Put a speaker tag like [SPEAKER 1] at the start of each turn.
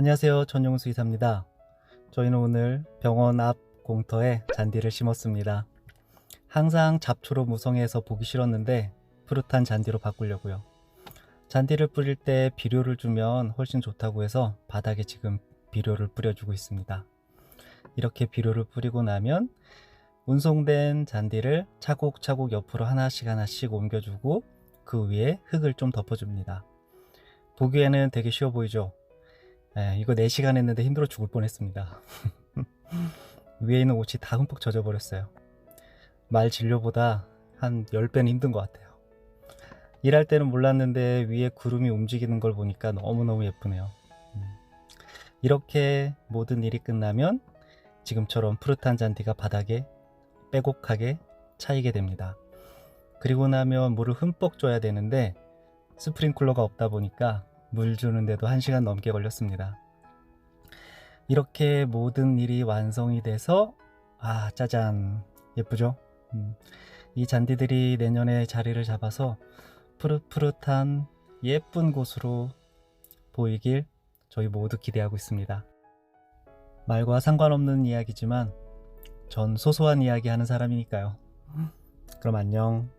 [SPEAKER 1] 안녕하세요. 전용수 이사입니다. 저희는 오늘 병원 앞 공터에 잔디를 심었습니다. 항상 잡초로 무성해서 보기 싫었는데 푸릇한 잔디로 바꾸려고요. 잔디를 뿌릴 때 비료를 주면 훨씬 좋다고 해서 바닥에 지금 비료를 뿌려주고 있습니다. 이렇게 비료를 뿌리고 나면 운송된 잔디를 차곡차곡 옆으로 하나씩 하나씩 옮겨주고 그 위에 흙을 좀 덮어줍니다. 보기에는 되게 쉬워 보이죠? 에, 이거 4시간 했는데 힘들어 죽을 뻔했습니다. 위에 있는 옷이 다 흠뻑 젖어버렸어요. 말 진료보다 한 10배는 힘든 것 같아요. 일할 때는 몰랐는데 위에 구름이 움직이는 걸 보니까 너무너무 예쁘네요. 음. 이렇게 모든 일이 끝나면 지금처럼 푸릇한 잔디가 바닥에 빼곡하게 차이게 됩니다. 그리고 나면 물을 흠뻑 줘야 되는데 스프링클러가 없다 보니까 물 주는데도 1시간 넘게 걸렸습니다. 이렇게 모든 일이 완성이 돼서 아 짜잔 예쁘죠? 음, 이 잔디들이 내년에 자리를 잡아서 푸릇푸릇한 예쁜 곳으로 보이길 저희 모두 기대하고 있습니다. 말과 상관없는 이야기지만 전 소소한 이야기 하는 사람이니까요. 그럼 안녕.